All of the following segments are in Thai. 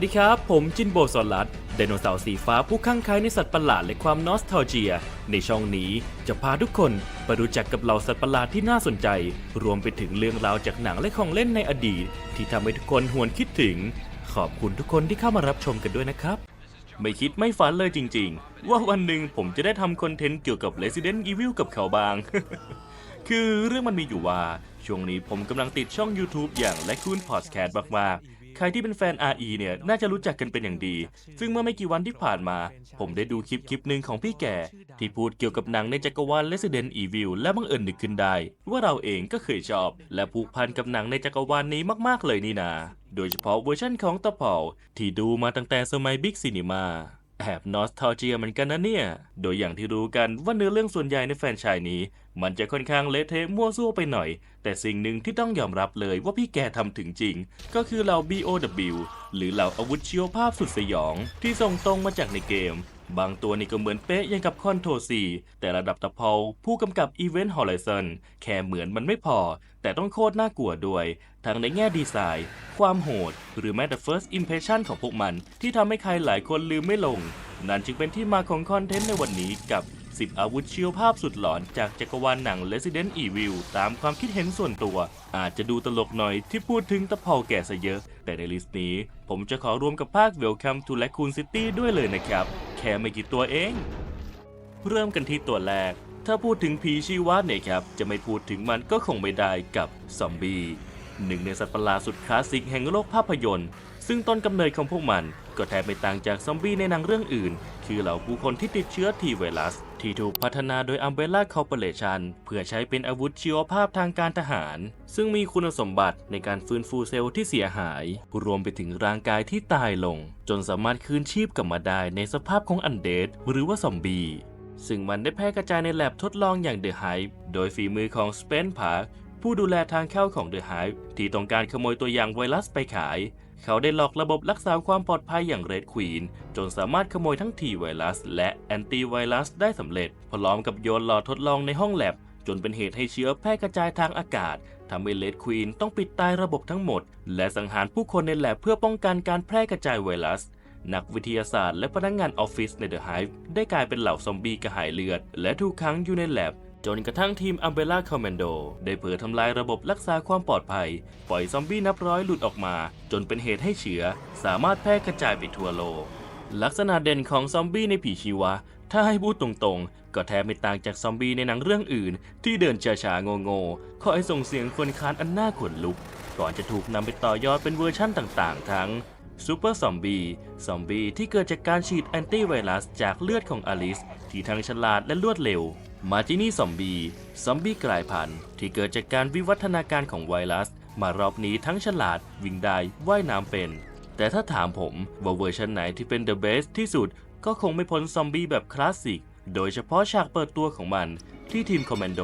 วัสดีครับ ผมจินโบสอนลัดไดโนเสาร์สีฟ้าผู้ข้างคล้ในสัตว์ประหลาดและความนอสทาเจีย ในช่องนี้จะพาทุกคนไปรู้จักกับเหล่าสัตว์ประหลาดที่น่าสนใจ รวมไปถึงเรื่องราวจากหนังและของเล่นในอดีต ที่ทำให้ทุกคนหวนคิดถึง ขอบคุณทุกคนที่เข้ามารับชมกันด้วยนะครับ ไม่คิดไม่ฝันเลยจริง ๆ ว่าวันหนึ่งผมจะได้ทำคอนเทนต์เกี่ยวกับ Resident Evil กับเขาบาง คือเรื่องมันมีอยู่ว่าช่วงนี้ผมกำลังติดช่อง YouTube อย่าง l a c o o n Podcast มากๆ ใครที่เป็นแฟน RE เนี่ยน่าจะรู้จักกันเป็นอย่างดี ซึ่งเมื่อไม่กี่วันที่ผ่านมา ผมได้ดูคลิปคลิปหนึ่งของพี่แก่ ที่พูดเกี่ยวกับหนังในจักรวาล Resident Evil และบังเอิญนึกขึ้นได้ ว่าเราเองก็เคยชอบ และผูกพันกับหนังในจักรวาลนี้มากๆเลยนี่นา โดยเฉพาะเวอร์ชั่นของตะเภาที่ดูมาตั้งแต่สมัยบิ๊กซีนีมาแอบนอสทาเจียเหมือนกันนะเนี่ย โดยอย่างที่รู้กันว่าเนื้อเรื่องส่วนใหญ่ในแฟนชายนี้ มันจะค่อนข้างเละเทะมั่วซั่วไปหน่อย แต่สิ่งหนึ่งที่ต้องยอมรับเลยว่าพี่แกทำถึงจริง ก็คือเหล่า BOW หรือเหล่าอาวุธชีวภาพสุดสยอง ที่ส่งตรงมาจากในเกม บางตัวนี่ก็เหมือนเป๊ะยังกับคอนโทรซีแต่ระดับตะเพาผู้กำกับ Event Horizon แค่เหมือนมันไม่พอ แต่ต้องโคตรน่ากลัวด้วย ทั้งในแง่ดีไซน์ ความโหด หรือแม้แต่ first impression ของพวกมัน ที่ทำให้ใครหลายคนลืมไม่ลง นั่นจึงเป็นที่มาของคอนเทนต์ในวันนี้กับ 10 อาวุธชีวภาพสุดหลอนจากจักรวาลหนัง Resident Evil ตามความคิดเห็นส่วนตัว อาจจะดูตลกหน่อยที่พูดถึงตะเภาแก่ซะเยอะ แต่ในลิสต์นี้ ผมจะขอรวมกับภาค Welcome to Raccoon City ด้วยเลยนะครับ แค่ไม่กี่ตัวเอง เริ่มกันที่ตัวแรก ถ้าพูดถึงผีชีวะเนี่ยครับ จะไม่พูดถึงมันก็คงไม่ได้กับซอมบี้หนึ่งในสัตว์ประหลาดสุดคลาสสิกแห่งโลกภาพยนตร์ ซึ่งต้นกำเนิดของพวกมัน ก็แทบไม่ต่างจากซอมบี้ในหนังเรื่องอื่น คือเหล่าผู้คนที่ติดเชื้อทีไวรัส ที่ถูกพัฒนาโดย Umbrella Corporation เพื่อใช้เป็นอาวุธชีวภาพทางการทหาร ซึ่งมีคุณสมบัติในการฟื้นฟูเซลล์ที่เสียหาย รวมไปถึงร่างกายที่ตายลง จนสามารถคืนชีพกลับมาได้ในสภาพของอันเดดหรือว่าซอมบี้ซึ่งมันได้แพร่กระจายในแลบทดลองอย่าง The Hive โดยฝีมือของ Spence Park ผู้ดูแลทางเข้าของ The Hive ที่ต้องการขโมยตัวอย่างไวรัสไปขาย เขาได้หลอกระบบรักษาความปลอดภัยอย่าง Red Queen จนสามารถขโมยทั้งทีไวรัสและแอนตี้ไวรัสได้สำเร็จ พร้อมกับโยนหลอดทดลองในห้องแลบ จนเป็นเหตุให้เชื้อแพร่กระจายทางอากาศทำให้ Red Queen ต้องปิดตายระบบทั้งหมด และสังหารผู้คนในแลบเพื่อป้องกันการแพร่กระจายไวรัส นักวิทยาศาสตร์และพนักงงานออฟฟิศใน The Hive ได้กลายเป็นเหล่าซอมบี้กระหายเลือด และถูกขังอยู่ในแลบ จนกระทั่งทีม Umbrella Commando ได้เผลอทำลายระบบรักษาความปลอดภัย ปล่อยซอมบี้นับร้อยหลุดออกมา จนเป็นเหตุให้เชื้อ สามารถแพร่กระจายไปทั่วโลก ลักษณะเด่นของซอมบี้ในผีชีวะ ถ้าให้พูดตรงๆ ก็แทบไม่ต่างจากซอมบี้ในหนังเรื่องอื่น ที่เดินช้าๆโง่ๆคอยส่งเสียงคนคานอันน่าขนลุก ก่อนจะถูกนำไปต่อยอดเป็นเวอร์ชั่นต่างๆ ทั้งซูเปอร์ซอมบี้ซอมบี้ที่เกิดจากการฉีดแอนตี้ไวรัสจากเลือดของอลิส ที่ทั้งฉลาดและรวดเร็ว มาจินี่ซอมบี้ ซอมบี้กลายพันธุ์ที่เกิดจากการวิวัฒนาการของไวรัส มารอบนี้ทั้งฉลาด วิ่งได้ ว่ายน้ำเป็น แต่ถ้าถามผมว่าเวอร์ชันไหนที่เป็น the best ที่สุด ก็คงไม่พ้นซอมบี้แบบคลาสสิก โดยเฉพาะฉากเปิดตัวของมัน ที่ทีมคอมมานโด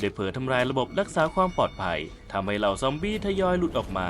ได้เผลอทำลายระบบรักษาความปลอดภัยทำให้เหล่าซอมบี้ทยอยหลุดออกมา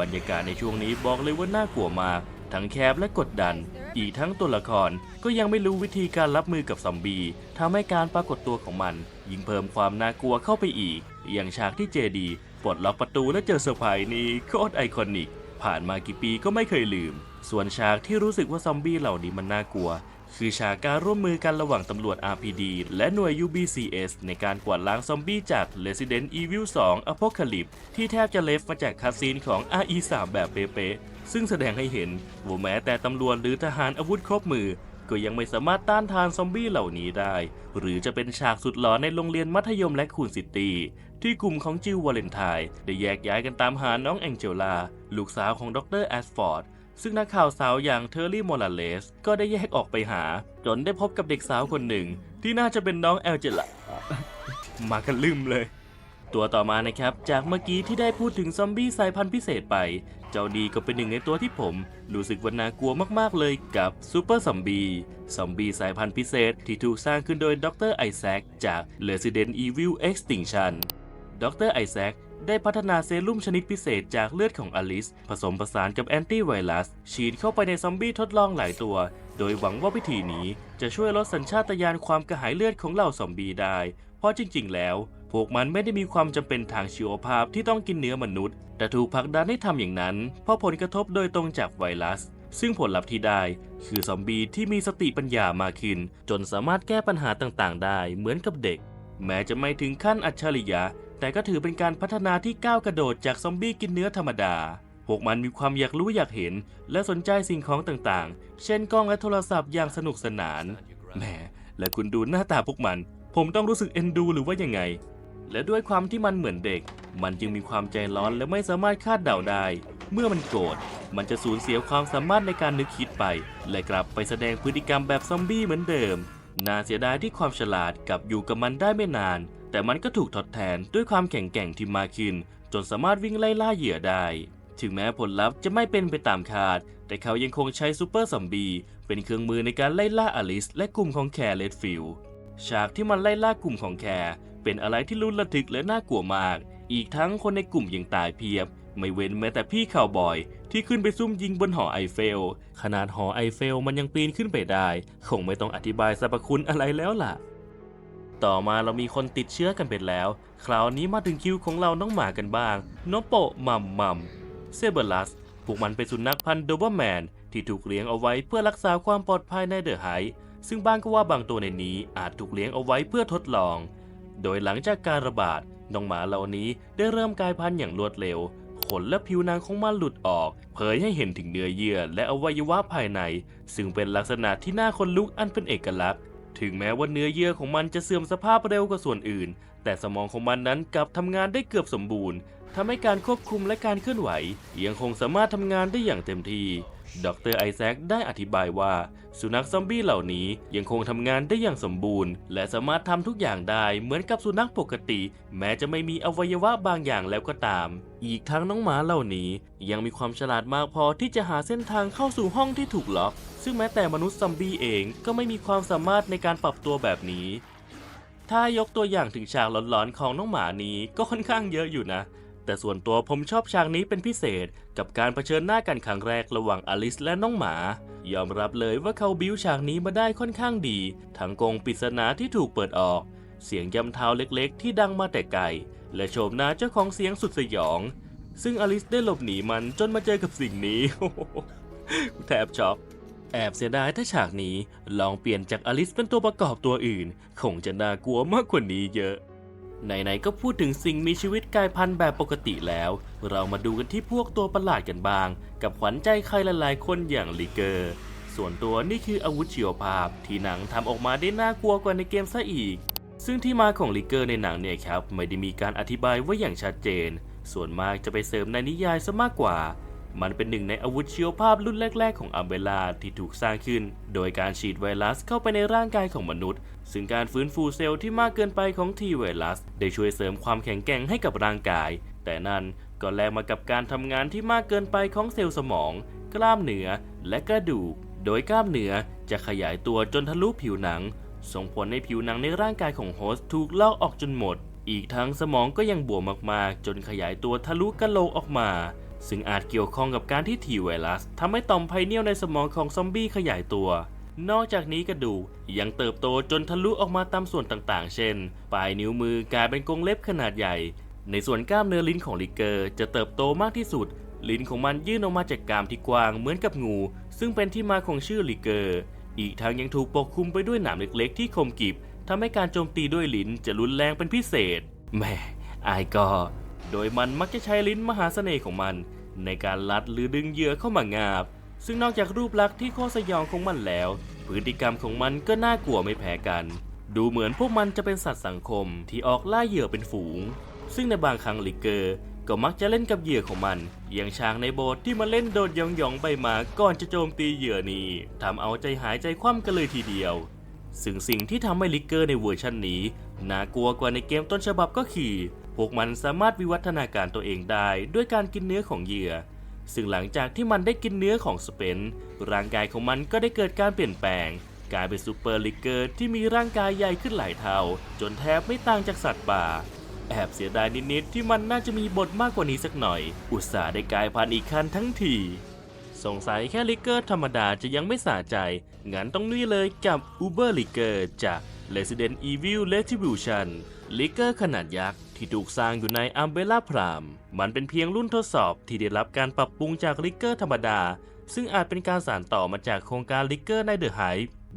บรรยากาศในช่วงนี้บอกเลยว่าน่ากลัวมาก ทั้งแคบและกดดัน อีกทั้งตัวละครก็ยังไม่รู้วิธีการรับมือกับซอมบี้ทำให้การปรากฏตัวของมันยิ่งเพิ่มความน่ากลัวเข้าไปอีก อย่างฉากที่เจดีปลดล็อกประตูและเจอเซอร์ไพรส์นี่โคตรไอคอนิก ผ่านมากี่ปีก็ไม่เคยลืม ส่วนฉากที่รู้สึกว่าซอมบี้เหล่านี้มันน่ากลัว คือฉากการร่วมมือกันระหว่างตำรวจ RPD และหน่วย UBCS ในการกวาดล้างซอมบี้จาก Resident Evil 2 Apocalypse ที่แทบจะเลฟมาจากคาซีนของ RE3 แบบเป๊ะๆ ซึ่งแสดงให้เห็นว่าแม้แต่ตำรวจหรือทหารอาวุธครบมือ ก็ยังไม่สามารถต้านทานซอมบี้เหล่านี้ได้ หรือจะเป็นฉากสุดหลอนในโรงเรียนมัธยมและคูนซิตี้ที่กลุ่มของจิลวาเลนไทน์ได้แยกย้ายกันตามหาน้องแองเจลา ลูกสาวของดรแอสฟอร์ดซึ่งนักข่าวสาวอย่างเทอร์รี่โมราเลส ก็ได้แยกออกไปหา จนได้พบกับเด็กสาวคนหนึ่ง ที่น่าจะเป็นน้องแอลเจล่ามากันลืมเลย ตัวต่อมานะครับ จากเมื่อกี้ที่ได้พูดถึงซอมบี้สายพันธุ์พิเศษไป เจ้าดีก็เป็นหนึ่งในตัวที่ผม รู้สึกว่าน่ากลัวมากๆเลยกับซูเปอร์ซอมบี้ซอมบี้สายพันธุ์พิเศษที่ถูกสร้างขึ้นโดยดรไอแซคจาก Resident Evil Extinction ดรไอแซคได้พัฒนาเซรุ่มชนิดพิเศษจากเลือดของอลิส ผสมผสานกับแอนตี้ไวรัส ฉีดเข้าไปในซอมบี้ทดลองหลายตัว โดยหวังว่าวิธีนี้จะช่วยลดสัญชาตญาณความกระหายเลือดของเหล่าซอมบี้ได้ เพราะจริง ๆ แล้ว พวกมันไม่ได้มีความจำเป็นทางชีวภาพที่ต้องกินเนื้อมนุษย์ แต่ถูกผลักดันให้ทำอย่างนั้น เพราะผลกระทบโดยตรงจากไวรัส ซึ่งผลลัพธ์ที่ได้ คือซอมบี้ที่มีสติปัญญามากขึ้น จนสามารถแก้ปัญหาต่างๆ ได้เหมือนกับเด็ก แม้จะไม่ถึงขั้นอัจฉริยะ แต่ก็ถือเป็นการพัฒนาที่ก้าวกระโดดจากซอมบี้กินเนื้อธรรมดาพวกมันมีความอยากรู้อยากเห็น และสนใจสิ่งของต่างๆ เช่นกล้องและโทรศัพท์อย่างสนุกสนาน แหม และคุณดูหน้าตาพวกมัน ผมต้องรู้สึกเอ็นดูหรือว่ายังไง และด้วยความที่มันเหมือนเด็ก มันจึงมีความใจร้อนและไม่สามารถคาดเดาได้ เมื่อมันโกรธ มันจะสูญเสียความสามารถในการนึกคิดไป และกลับไปแสดงพฤติกรรมแบบซอมบี้เหมือนเดิม น่าเสียดายที่ความฉลาดกลับอยู่กับมันได้ไม่นาน แต่มันก็ถูกทดแทนด้วยความแข็งแกร่งที่มากขึ้น จนสามารถวิ่งไล่ล่าเหยื่อได้ ถึงแม้ผลลัพธ์จะไม่เป็นไปตามคาด แต่เขายังคงใช้ซูเปอร์ซอมบี้เป็นเครื่องมือในการไล่ล่าอลิส และกลุ่มของแคร์เลดฟิลฉากที่มันไล่ล่ากลุ่มของแคร์ เป็นอะไรที่ลุ้นระทึกและน่ากลัวมาก อีกทั้งคนในกลุ่มยังตายเพียบ ไม่เว้นแม้แต่พี่ข่าวบอย ที่ขึ้นไปซุ่มยิงบนหอไอเฟล ขนาดหอไอเฟลมันยังปีนขึ้นไปได้ คงไม่ต้องอธิบายสรรพคุณอะไรแล้วล่ะ ต่อมาเรามีคนติดเชื้อกันไปแล้ว คราวนี้มาถึงคิวของเราน้องหมากันบ้างนโปมัมมัมเซเบอร์ลัสพวกมันเป็นสุนัขพันธุ์โดเบอร์แมนที่ถูกเลี้ยงเอาไว้เพื่อรักษาความปลอดภัยในเดอะไฮซึ่งบางก็ว่าบางตัวในนี้อาจถูกเลี้ยงเอาไว้เพื่อทดลอง โดยหลังจากการระบาดน้องหมาเหล่านี้ได้เริ่มกลายพันธุ์อย่างรวดเร็ว ขนและผิวหนังของมันหลุดออก เผยให้เห็นถึงเนื้อเยื่อและอวัยวะภายใน ซึ่งเป็นลักษณะที่น่าขนลุกอันเป็นเอกลักษณ์ ถึงแม้ว่าเนื้อเยื่อของมันจะเสื่อมสภาพเร็วกว่าส่วนอื่น แต่สมองของมันนั้นกลับทำงานได้เกือบสมบูรณ์ทำให้การควบคุมและการเคลื่อนไหวยังคงสามารถทำงานได้อย่างเต็มที่ ดรไอแซคได้อธิบายว่า สุนัขซอมบี้เหล่านี้ยังคงทำงานได้อย่างสมบูรณ์ และสามารถทำทุกอย่างได้เหมือนกับสุนัขปกติ แม้จะไม่มีอวัยวะบางอย่างแล้วก็ตาม อีกทั้งน้องหมาเหล่านี้ ยังมีความฉลาดมากพอที่จะหาเส้นทางเข้าสู่ห้องที่ถูกล็อก ซึ่งแม้แต่มนุษย์ซอมบี้เองก็ไม่มีความสามารถในการปรับตัวแบบนี้ ถ้ายกตัวอย่างถึงฉากหลอนๆของน้องหมานี้ก็ค่อนข้างเยอะอยู่นะ แต่ส่วนตัวผมชอบฉากนี้เป็นพิเศษกับการเผชิญหน้ากันครั้งแรกระหว่างอลิสและน้องหมา ยอมรับเลยว่าเขาบิ้วฉากนี้มาได้ค่อนข้างดี ทั้งกงปริศนาที่ถูกเปิดออก เสียงยำเท้าเล็กๆ ที่ดังมาแต่ไกล และโฉมหน้าเจ้าของเสียงสุดสยอง ซึ่งอลิสได้หลบหนีมันจนมาเจอกับสิ่งนี้แทบช็อกแอบเสียดายถ้าฉากนี้ลองเปลี่ยนจากอลิสเป็นตัวประกอบตัวอื่น คงจะน่ากลัวมากกว่านี้เยอะ ไหนๆก็พูดถึงสิ่งมีชีวิตกายพันธุ์แบบปกติแล้ว เรามาดูกันที่พวกตัวประหลาดกันบ้าง กับขวัญใจใครหลายๆคนอย่างลิเกอร์ ส่วนตัวนี่คืออาวุธเฉียวภาพ ที่หนังทำออกมาได้น่ากลัวกว่าในเกมซะอีก ซึ่งที่มาของลิเกอร์ในหนังเนี่ยครับ ไม่ได้มีการอธิบายไว้อย่างชัดเจน ส่วนมากจะไปเสริมในนิยายซะมากกว่า มันเป็นหนึ่งในอาวุธชีวภาพรุ่นแรก ๆ ของอัมเบลาที่ถูกสร้างขึ้น โดยการฉีดไวรัสเข้าไปในร่างกายของมนุษย์ ซึ่งการฟื้นฟูเซลล์ที่มากเกินไปของทีไวรัส ได้ช่วยเสริมความแข็งแกร่งให้กับร่างกาย แต่นั่นก็แลกมากับการทำงานที่มากเกินไปของเซลล์สมอง กล้ามเนื้อและกระดูก โดยกล้ามเนื้อจะขยายตัวจนทะลุผิวหนัง ส่งผลให้ผิวหนังในร่างกายของโฮสต์ถูกลอกออกจนหมด อีกทั้งสมองก็ยังบวมมากๆ จนขยายตัวทะลุกะโหลกออกมา ซึ่งอาจเกี่ยวข้องกับการที่ทีไวรัสทำให้ต่อมไพเนียลในสมองของซอมบี้ขยายตัว นอกจากนี้กระดูกยังเติบโตจนทะลุออกมาตามส่วนต่างๆ เช่น ปลายนิ้วมือกลายเป็นกรงเล็บขนาดใหญ่ ในส่วนกล้ามเนื้อลิ้นของลิเกอร์จะเติบโตมากที่สุด ลิ้นของมันยื่นออกมาจากกรามที่กว้างเหมือนกับงู ซึ่งเป็นที่มาของชื่อลิเกอร์ อีกทั้งยังถูกปกคลุมไปด้วยหนามเล็กๆ ที่คมกริบทำให้การโจมตีด้วยลิ้นจะรุนแรงเป็นพิเศษแหม่อายก็ โดยมันมักจะใช้ลิ้นมหาเสน่ห์ของมัน ในการลัดหรือดึงเหยื่อเข้ามางาบ ซึ่งนอกจากรูปลักษณ์ที่โคสยองของมันแล้ว พฤติกรรมของมันก็น่ากลัวไม่แพ้กัน ดูเหมือนพวกมันจะเป็นสัตว์สังคมที่ออกล่าเหยื่อเป็นฝูง ซึ่งในบางครั้งลิเกอร์ก็มักจะเล่นกับเหยื่อของมัน อย่างช้างในโบสถ์ที่มาเล่นโดดยองๆไปมาก่อนจะโจมตีเหยื่อนี้ทำเอาใจหายใจคว่ำกันเลยทีเดียว ซึ่งสิ่งที่ทำให้ลิกเกอร์ในเวอร์ชันนี้น่ากลัวกว่าในเกมต้นฉบับก็คือ พวกมันสามารถวิวัฒนาการตัวเองได้ด้วยการกินเนื้อของเหยื่อ ซึ่งหลังจากที่มันได้กินเนื้อของสเปน ร่างกายของมันก็ได้เกิดการเปลี่ยนแปลง กลายเป็นซูเปอร์ลิเกอร์ที่มีร่างกายใหญ่ขึ้นหลายเท่า จนแทบไม่ต่างจากสัตว์ป่า แอบเสียดายนิดๆที่มันน่าจะมีบทมากกว่านี้สักหน่อย อุตส่าห์ได้กลายพันธุ์อีกคันทั้งทีสงสัยแค่ลิเกอร์ธรรมดาจะยังไม่สะใจ งั้นต้องนี่เลยกับ Uber l i g e r จาก Resident Evil Retribution ลิเกอร์ขนาดยักษ์ ที่ถูกสร้างอยู่ใน Umbrella Prime มันเป็นเพียงรุ่นทดสอบที่ได้รับการปรับปรุงจากลิกเกอร์ธรรมดา ซึ่งอาจเป็นการสานต่อมาจากโครงการลิกเกอร์ในเดอะไฮ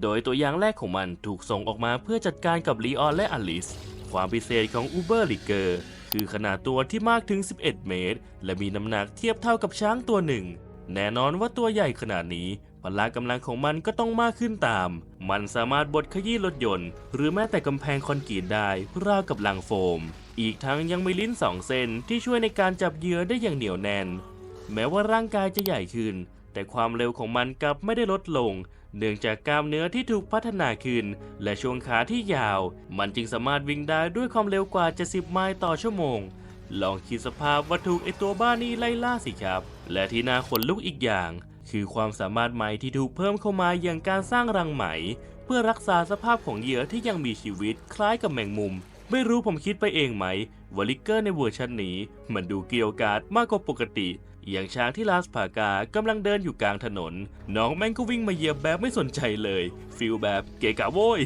โดยตัวอย่างแรกของมันถูกส่งออกมาเพื่อจัดการกับลีออนและอลิส ความพิเศษของ Uber l i g e r คือขนาดตัวที่มากถึง 11 เมตร และมีน้ำหนักเทียบเท่ากับช้างตัวหนึ่ง แน่นอนว่าตัวใหญ่ขนาดนี้พละกำลังของมันก็ต้องมากขึ้นตาม มันสามารถบดขยี้รถยนต์ หรือแม้แต่กำแพงคอนกรีตได้ราวกับลังโฟม อีกทั้งยังมีลิ้นสองเส้นที่ช่วยในการจับเหยื่อได้อย่างเหนียวแน่น แม้ว่าร่างกายจะใหญ่ขึ้น แต่ความเร็วของมันกลับไม่ได้ลดลง เนื่องจากกล้ามเนื้อที่ถูกพัฒนาขึ้น และช่วงขาที่ยาว มันจึงสามารถวิ่งได้ด้วยความเร็วกว่า 70 ไมล์ต่อชั่วโมง ลองคิดสภาพว่าถูกไอตัวบ้านี้ไล่ล่าสิครับ และที่น่าขนลุกอีกอย่าง คือความสามารถใหม่ที่ถูกเพิ่มเข้ามาอย่างการสร้างรังไหม เพื่อรักษาสภาพของเหยื่อที่ยังมีชีวิตคล้ายกับแมงมุม ไม่รู้ผมคิดไปเองไหมวอลิเกอร์ในเวอร์ชันนี้ มันดูเกรียวกราดมากกว่าปกติ อย่างช้างที่ลาสพากากำลังเดินอยู่กลางถนน น้องแม่งก็วิ่งมาเหยียบแบบไม่สนใจเลย ฟิลแบบเกะกะโว้ย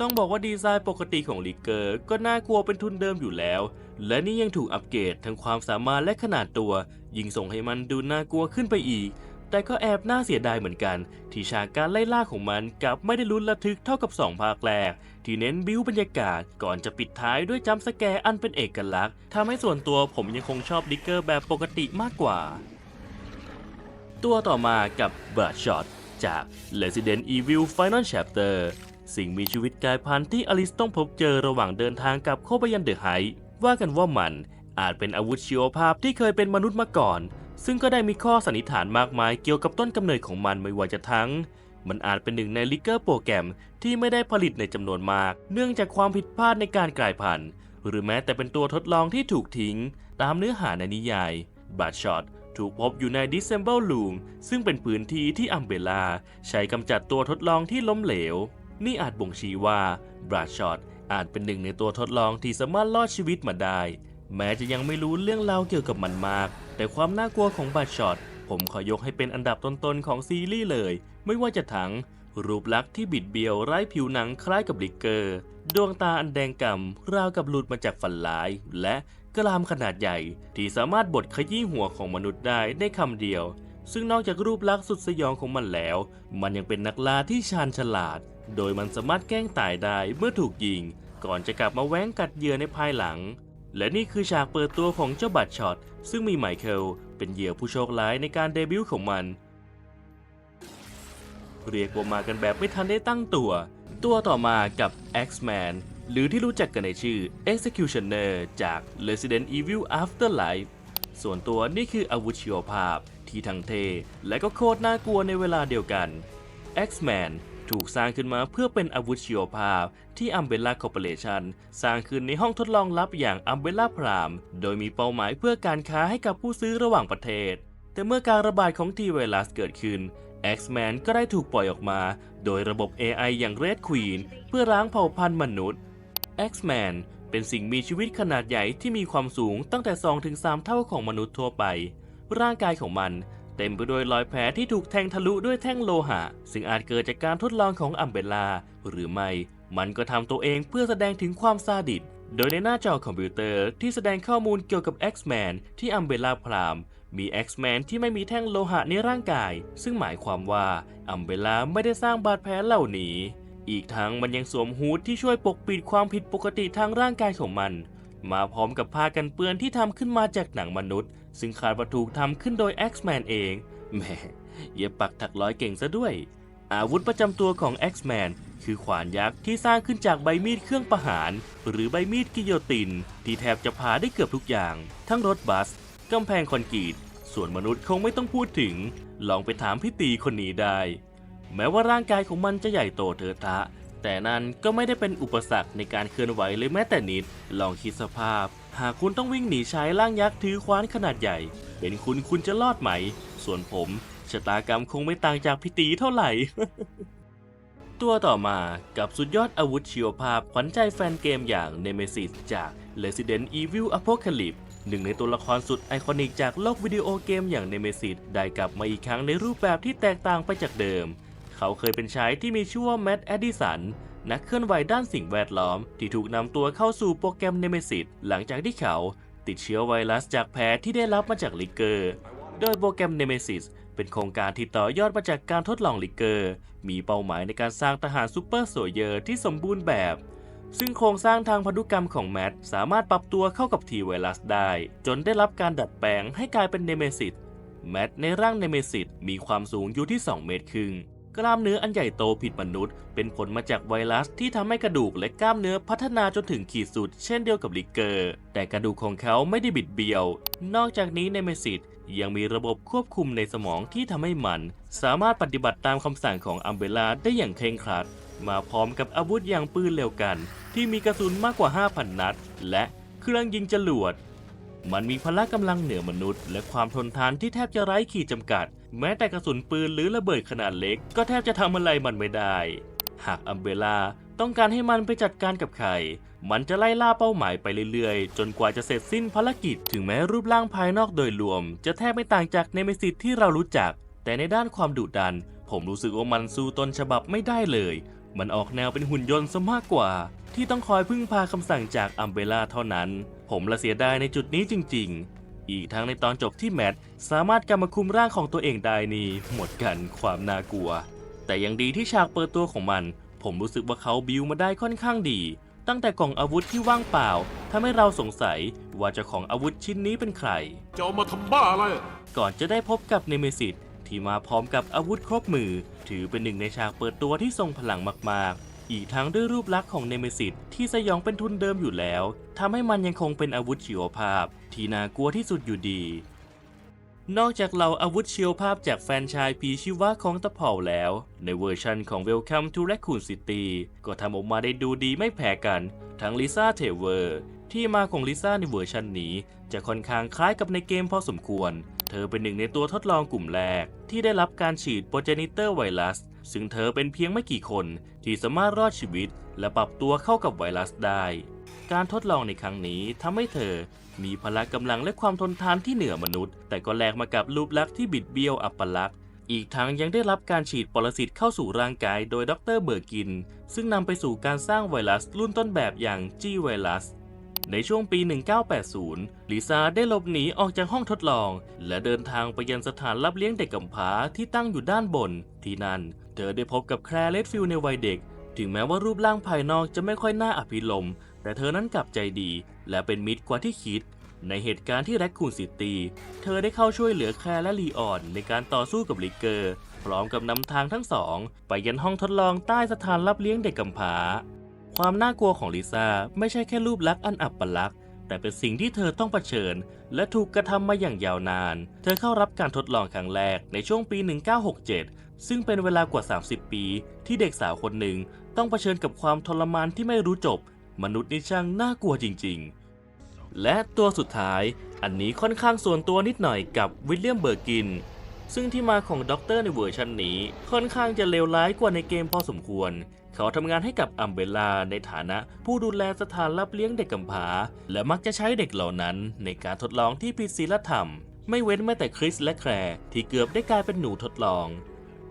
ต้องบอกว่าดีไซน์ปกติของลิเกอร์ก็น่ากลัวเป็นทุนเดิมอยู่แล้ว และนี่ยังถูกอัปเกรดทั้งความสามารถและขนาดตัว ยิ่งส่งให้มันดูน่ากลัวขึ้นไปอีก แต่ก็แอบน่าเสียดายเหมือนกัน ที่ฉากการไล่ล่าของมันกลับไม่ได้ลุ้นระทึกเท่ากับ 2 ภาคแรก ที่เน้นบิ้วบรรยากาศก่อนจะปิดท้ายด้วยจัมป์สแกร์อันเป็นเอกลักษณ์ทำให้ส่วนตัวผมยังคงชอบลิกเกอร์แบบปกติมากกว่า ตัวต่อมากับ Bloodshot จาก Resident Evil Final Chapter สิ่งมีชีวิตกลายพันธุ์ที่อลิสต้องพบเจอระหว่างเดินทางกับเข้ายันเดอะไฮ์ว่ากันว่ามันอาจเป็นอาวุธชีวภาพที่เคยเป็นมนุษย์มาก่อน ซึ่งก็ได้มีข้อสันนิษฐานมากมายเกี่ยวกับต้นกำเนิดของมันไม่ว่าจะทั้ง มันอาจเป็นหนึ่งในลิเกอร์โปรแกรมที่ไม่ได้ผลิตในจำนวนมาก เนื่องจากความผิดพลาดในการกลายพันธุ์ หรือแม้แต่เป็นตัวทดลองที่ถูกทิ้ง ตามเนื้อหาในนิยายบัตช็อตถูกพบอยู่ใน Dissemble Room ซึ่งเป็นพื้นที่ที่อัมเบลาใช้กำจัดตัวทดลองที่ล้มเหลว นี่อาจบ่งชี้ว่าบราดช็อตอาจเป็นหนึ่งในตัวทดลองที่สามารถรอดชีวิตมาได้ แม้จะยังไม่รู้เรื่องราวเกี่ยวกับมันมาก แต่ความน่ากลัวของบาดช็อต ผมขอยกให้เป็นอันดับต้นๆของซีรีส์เลย ไม่ว่าจะทั้งรูปลักษณ์ที่บิดเบี้ยวไร้ผิวหนังคล้ายกับลิกเกอร์ ดวงตาอันแดงก่ำราวกับหลุดมาจากฝันร้าย และกรามขนาดใหญ่ ที่สามารถบดขยี้หัวของมนุษย์ได้ในคำเดียว ซึ่งนอกจากรูปลักษณ์สุดสยองของมันแล้ว มันยังเป็นนักล่าที่ชาญฉลาด โดยมันสามารถแกล้งตายได้เมื่อถูกยิง ก่อนจะกลับมาแว้งกัดเหยื่อในภายหลัง และนี่คือฉากเปิดตัวของเจ้าบัตรช็อตซึ่งมีไมเคิล เป็นเหยื่อผู้โชคร้ายในการเดบิวต์ของมัน เรียกว่ามากันแบบไม่ทันได้ตั้งตัว ตัวต่อมากับ X-Man หรือที่รู้จักกันในชื่อ Executioner จาก Resident Evil Afterlife ส่วนตัวนี่คืออาวุธชีวภาพที่ทั้งเท และก็โคตรน่ากลัวในเวลาเดียวกัน X-Man ถูกสร้างขึ้นมาเพื่อเป็นอาวุธชีวภาพ ที่ Umbrella Corporation สร้างขึ้นในห้องทดลองลับอย่าง Umbrella Prime โดยมีเป้าหมายเพื่อการค้าให้กับผู้ซื้อระหว่างประเทศ แต่เมื่อการระบาดของทีไวรัสเกิดขึ้น X-Man ก็ได้ถูกปล่อยออกมา โดยระบบ AI อย่าง Red Queen เพื่อล้างเผ่าพันธุ์มนุษย์ X-Man เป็นสิ่งมีชีวิตขนาดใหญ่ที่มีความสูงตั้งแต่ 2-3 เท่าของมนุษย์ทั่วไป ร่างกายของมัน เต็มไปด้วยรอยแผลที่ถูกแทงทะลุด้วยแท่งโลหะ ซึ่งอาจเกิดจากการทดลองของอัมเบลา หรือไม่ มันก็ทำตัวเองเพื่อแสดงถึงความซาดิส โดยในหน้าจอคอมพิวเตอร์ที่แสดงข้อมูลเกี่ยวกับ X-Man ที่อัมเบลาพรามมี X-Man ที่ไม่มีแท่งโลหะในร่างกาย ซึ่งหมายความว่าอัมเบลาไม่ได้สร้างบาดแผลเหล่านี้ อีกทั้งมันยังสวมฮูดที่ช่วยปกปิดความผิดปกติทางร่างกายของมัน มาพร้อมกับผ้ากันเปื้อนที่ทำขึ้นมาจากหนังมนุษย์ ซึ่งคาดว่าถูกทำขึ้นโดย X-Man เองแหมเย็บปักถักร้อยเก่งซะด้วย อาวุธประจำตัวของ X-Man คือขวานยักษ์ที่สร้างขึ้นจากใบมีดเครื่องประหาร หรือใบมีดกิโยติน ที่แทบจะพาได้เกือบทุกอย่าง ทั้งรถบัสกำแพงคอนกรีต ส่วนมนุษย์คงไม่ต้องพูดถึง ลองไปถามพี่ตีคนนี้ได้ แม้ว่าร่างกายของมันจะใหญ่โตเถอะทะ แต่นั้นก็ไม่ได้เป็นอุปสรรคในการเคลื่อนไหวเลยแม้แต่นิด ลองคิดสภาพ หากคุณต้องวิ่งหนีชายร่างยักษ์ถือขวานขนาดใหญ่ เป็นคุณคุณจะรอดไหม ส่วนผมชะตากรรมคงไม่ต่างจากพี่ตีเท่าไหร่ ตัวต่อมากับสุดยอดอาวุธชีวภาพขวัญใจแฟนเกมอย่าง Nemesis จาก Resident Evil Apocalypse หนึ่งในตัวละครสุดไอคอนิกจากโลกวิดีโอเกมอย่าง Nemesis ได้กลับมาอีกครั้งในรูปแบบที่แตกต่างไปจากเดิม เขาเคยเป็นชายที่มีชื่อว่าแมดแอดดิสัน นักเคลื่อนไหวด้านสิ่งแวดล้อม ที่ถูกนำตัวเข้าสู่โปรแกรม Nemesis หลังจากที่เขาติดเชื้อไวรัสจากแผลที่ได้รับมาจากลิกเกอร์ โดยโปรแกรม Nemesis เป็นโครงการที่ต่อยอดมาจากการทดลองลิกเกอร์ มีเป้าหมายในการสร้างทหารซูเปอร์โซเยอร์ที่สมบูรณ์แบบ ซึ่งโครงสร้างทางพันธุกรรมของแมทสามารถปรับตัวเข้ากับทีไวรัสได้ จนได้รับการดัดแปลงให้กลายเป็นเนเมซิสแมทในร่างเนเมซิสมีความสูงอยู่ที่ 2 เมตรครึ่ง กล้ามเนื้ออันใหญ่โตผิดมนุษย์ เป็นผลมาจากไวรัสที่ทำให้กระดูกและกล้ามเนื้อพัฒนาจนถึงขีดสุด เช่นเดียวกับลิเกอร์ แต่กระดูกของเขาไม่ได้บิดเบี้ยว นอกจากนี้เนเมซิสยังมีระบบควบคุมในสมองที่ทำให้มัน สามารถปฏิบัติตามคำสั่งของอัมเบลาได้อย่างเคร่งครัด มาพร้อมกับอาวุธอย่างปืนเร็วกัน ที่มีกระสุนมากกว่า 5,000 นัด และเครื่องยิงจรวดมันมีพละกำลังเหนือมนุษย์ และความทนทานที่แทบจะไร้ขีดจำกัด แม้แต่กระสุนปืนหรือระเบิดขนาดเล็ก ก็แทบจะทำอะไรมันไม่ได้ หากอัมเบล่าต้องการให้มันไปจัดการกับใคร มันจะไล่ล่าเป้าหมายไปเรื่อยๆ จนกว่าจะเสร็จสิ้นภารกิจ ถึงแม้รูปร่างภายนอกโดยรวม จะแทบไม่ต่างจากเนเมซิสที่เรารู้จัก แต่ในด้านความดุดัน ผมรู้สึกว่ามันสู้ต้นฉบับไม่ได้เลย มันออกแนวเป็นหุ่นยนต์ซะมากกว่า ที่ต้องคอยพึ่งพาคำสั่งจากอัมเบล่าเท่านั้น ผมละเสียดายในจุดนี้จริง ๆ อีกทั้งในตอนจบที่แมทสามารถกำมาคุมร่างของตัวเองได้นี่หมดกันความน่ากลัว แต่ยังดีที่ฉากเปิดตัวของมัน ผมรู้สึกว่าเขาบิวมาได้ค่อนข้างดี ตั้งแต่กล่องอาวุธที่ว่างเปล่าทำให้เราสงสัยว่าเจ้าของอาวุธชิ้นนี้เป็นใคร จะเอามาทำบ้าอะไร ก่อนจะได้พบกับเนเมซิสที่มาพร้อมกับอาวุธครบมือ ถือเป็นหนึ่งในฉากเปิดตัวที่ทรงพลังมากๆ อีกทั้งด้วยรูปลักษณ์ของเนเมซิสที่สยองเป็นทุนเดิมอยู่แล้วทำให้มันยังคงเป็นอาวุธชีวภาพ ที่น่ากลัวที่สุดอยู่ดี นอกจากเราอาวุธชีวภาพจากแฟนชายผีชีวะของตะเภาแล้ว ในเวอร์ชันของ Welcome to Raccoon City ก็ทำออกมาได้ดูดีไม่แพ้กัน ทั้งลิซ่าเทเวอร์ที่มาของลิซ่าในเวอร์ชันนี้ จะค่อนข้างคล้ายกับในเกมพอสมควร เธอเป็นหนึ่งในตัวทดลองกลุ่มแรก ที่ได้รับการฉีดโปรเจนิเตอร์ไวรัส ซึ่งเธอเป็นเพียงไม่กี่คนที่สามารถรอดชีวิต และปรับตัวเข้ากับไวรัสได้ การทดลองในครั้งนี้ทำให้เธอมีพละกำลังและความทนทานที่เหนือมนุษย์ แต่ก็แลกมากับรูปลักษณ์ที่บิดเบี้ยวอัปลักษณ์อีกทั้งยังได้รับการฉีดปรสิตเข้าสู่ร่างกายโดยดรเบอร์กิน ซึ่งนำไปสู่การสร้างไวรัสรุ่นต้นแบบอย่างจีไวรัส ในช่วงปี 1980 ลิซ่าได้หลบหนีออกจากห้องทดลอง และเดินทางไปยังสถานรับเลี้ยงเด็กกำพร้าที่ตั้งอยู่ด้านบน ที่นั่น เธอได้พบกับแคลร์เลดฟิลในวัยเด็ก ถึงแม้ว่ารูปร่างภายนอกจะไม่ค่อยน่าอภิรมแต่เธอนั้นกลับใจดี และเป็นมิตรกว่าที่คิด ในเหตุการณ์ที่แร็คคูนซิตี้เธอได้เข้าช่วยเหลือแคลร์และลีออน ในการต่อสู้กับลิเกอร์ พร้อมกับนำทางทั้งสอง ไปยันห้องทดลองใต้สถานรับเลี้ยงเด็กกำพร้าความน่ากลัวของลิซ่าไม่ใช่แค่รูปลักษณ์อันอับปลักษณ์แต่เป็นสิ่งที่เธอต้องเผชิญ และถูกกระทำมาอย่างยาวนาน เธอเข้ารับการทดลองครั้งแรกในช่วงปี 1967 ซึ่งเป็นเวลากว่า 30 ปีที่เด็กสาวคนหนึ่งต้องเผชิญกับความทรมานที่ไม่รู้จบ มนุษย์นี่ช่างน่ากลัวจริง ๆ และตัวสุดท้ายอันนี้ค่อนข้างส่วนตัวนิดหน่อยกับวิลเลียมเบอร์กิน ซึ่งที่มาของด็อกเตอร์ในเวอร์ชันนี้ค่อนข้างจะเลวร้ายกว่าในเกมพอสมควร เขาทำงานให้กับอัมเบลาในฐานะผู้ดูแลสถานรับเลี้ยงเด็กกำพร้า และมักจะใช้เด็กเหล่านั้นในการทดลองที่ผิดศีลธรรม ไม่เว้นแม้แต่คริสและแคลร์ที่เกือบได้กลายเป็นหนูทดลอง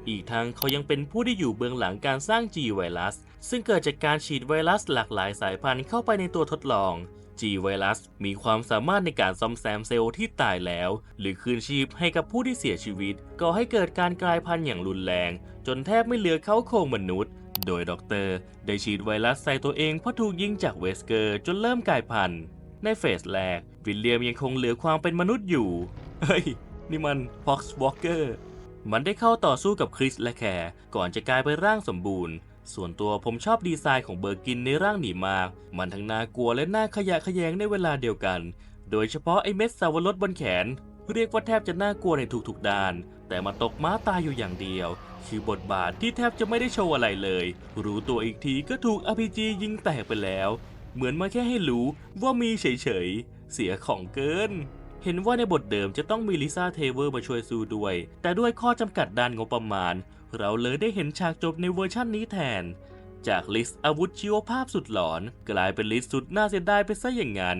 อีกทั้งเขายังเป็นผู้ที่อยู่เบื้องหลังการสร้าง G ไวรัสซึ่งเกิดจากการฉีดไวรัสหลากหลายสายพันธุ์เข้าไปในตัวทดลอง G ไวรัสมีความสามารถในการซ่อมแซมเซลล์ที่ตายแล้ว หรือคืนชีพให้กับผู้ที่เสียชีวิตก่อให้เกิดการกลายพันธุ์อย่างรุนแรง จนแทบไม่เหลือเขาโครงมนุษย์ โดยด็อกเตอร์ได้ฉีดไวรัสใส่ตัวเองเพราะถูกยิงจากเวสเกอร์จนเริ่มกลายพันธุ์ในเฟสแรกวิลเลียมยังคงเหลือความเป็นมนุษย์อยู่ เฮ้ย นี่มัน Fox Walker มันได้เข้าต่อสู้กับคริสและแคร์ก่อนจะกลายเป็นร่างสมบูรณ์ ส่วนตัวผมชอบดีไซน์ของเบอร์กินในร่างหนีมาก มันทั้งน่ากลัวและน่าขยะแขยงในเวลาเดียวกัน โดยเฉพาะไอเม็ดสาวรสบนแขน เรียกว่าแทบจะน่ากลัวในทุกๆด้าน แต่มาตกม้าตายอยู่อย่างเดียว คือบทบาทที่แทบจะไม่ได้โชว์อะไรเลย รู้ตัวอีกทีก็ถูกอ RPG ยิงแตกไปแล้ว เหมือนมาแค่ให้รู้ว่ามีเฉยๆเสียของเกิน เห็นว่าในบทเดิมจะต้องมีลิซ่าเทเวอร์มาช่วยสู้ด้วย แต่ด้วยข้อจำกัดด้านงบประมาณ เราเลยได้เห็นฉากจบในเวอร์ชั่นนี้แทน จากลิสต์อาวุธชีวภาพสุดหลอน กลายเป็นลิสต์สุดน่าเสียดายไปซะอย่างนั้น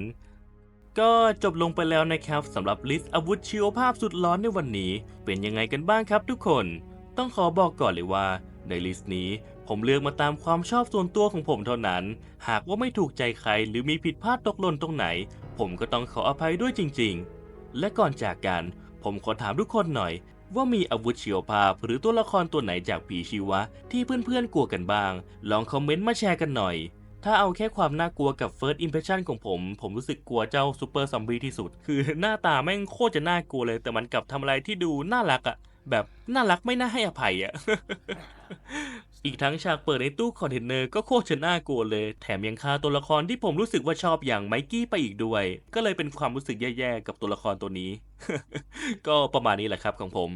ก็จบลงไปแล้วนะครับสำหรับลิสต์อาวุธชีวภาพสุดร้อนในวันนี้ เป็นยังไงกันบ้างครับทุกคน ต้องขอบอกก่อนเลยว่า ในลิสต์นี้ผมเลือกมาตามความชอบส่วนตัวของผมเท่านั้น หากว่าไม่ถูกใจใครหรือมีผิดพลาดตกหล่นตรงไหน ผมก็ต้องขออภัยด้วยจริงๆ และก่อนจากกัน ผมขอถามทุกคนหน่อย ว่ามีอาวุธเฉียวภาพหรือตัวละครตัวไหนจากผีชีวะ ที่เพื่อนๆกลัวกันบ้าง ลองคอมเมนต์มาแชร์กันหน่อย ถ้าเอาแค่ความน่ากลัวกับ First Impression ของผม ผมรู้สึกกลัวเจ้าซูเปอร์ซอมบี้ที่สุด คือหน้าตาแม่งโคตรจะน่ากลัวเลย แต่มันกลับทำอะไรที่ดูน่ารักอะแบบน่ารักไม่น่าให้อภัยอะ อีกทั้งฉากเปิดในตู้คอนเทนเนอร์ก็โคตรจะน่ากลัวเลย แถมยังฆ่าตัวละครที่ผมรู้สึกว่าชอบอย่างไมกี้ไปอีกด้วย ก็เลยเป็นความรู้สึกแย่ๆกับตัวละครตัวนี้ ก็ประมาณนี้แหละครับของผม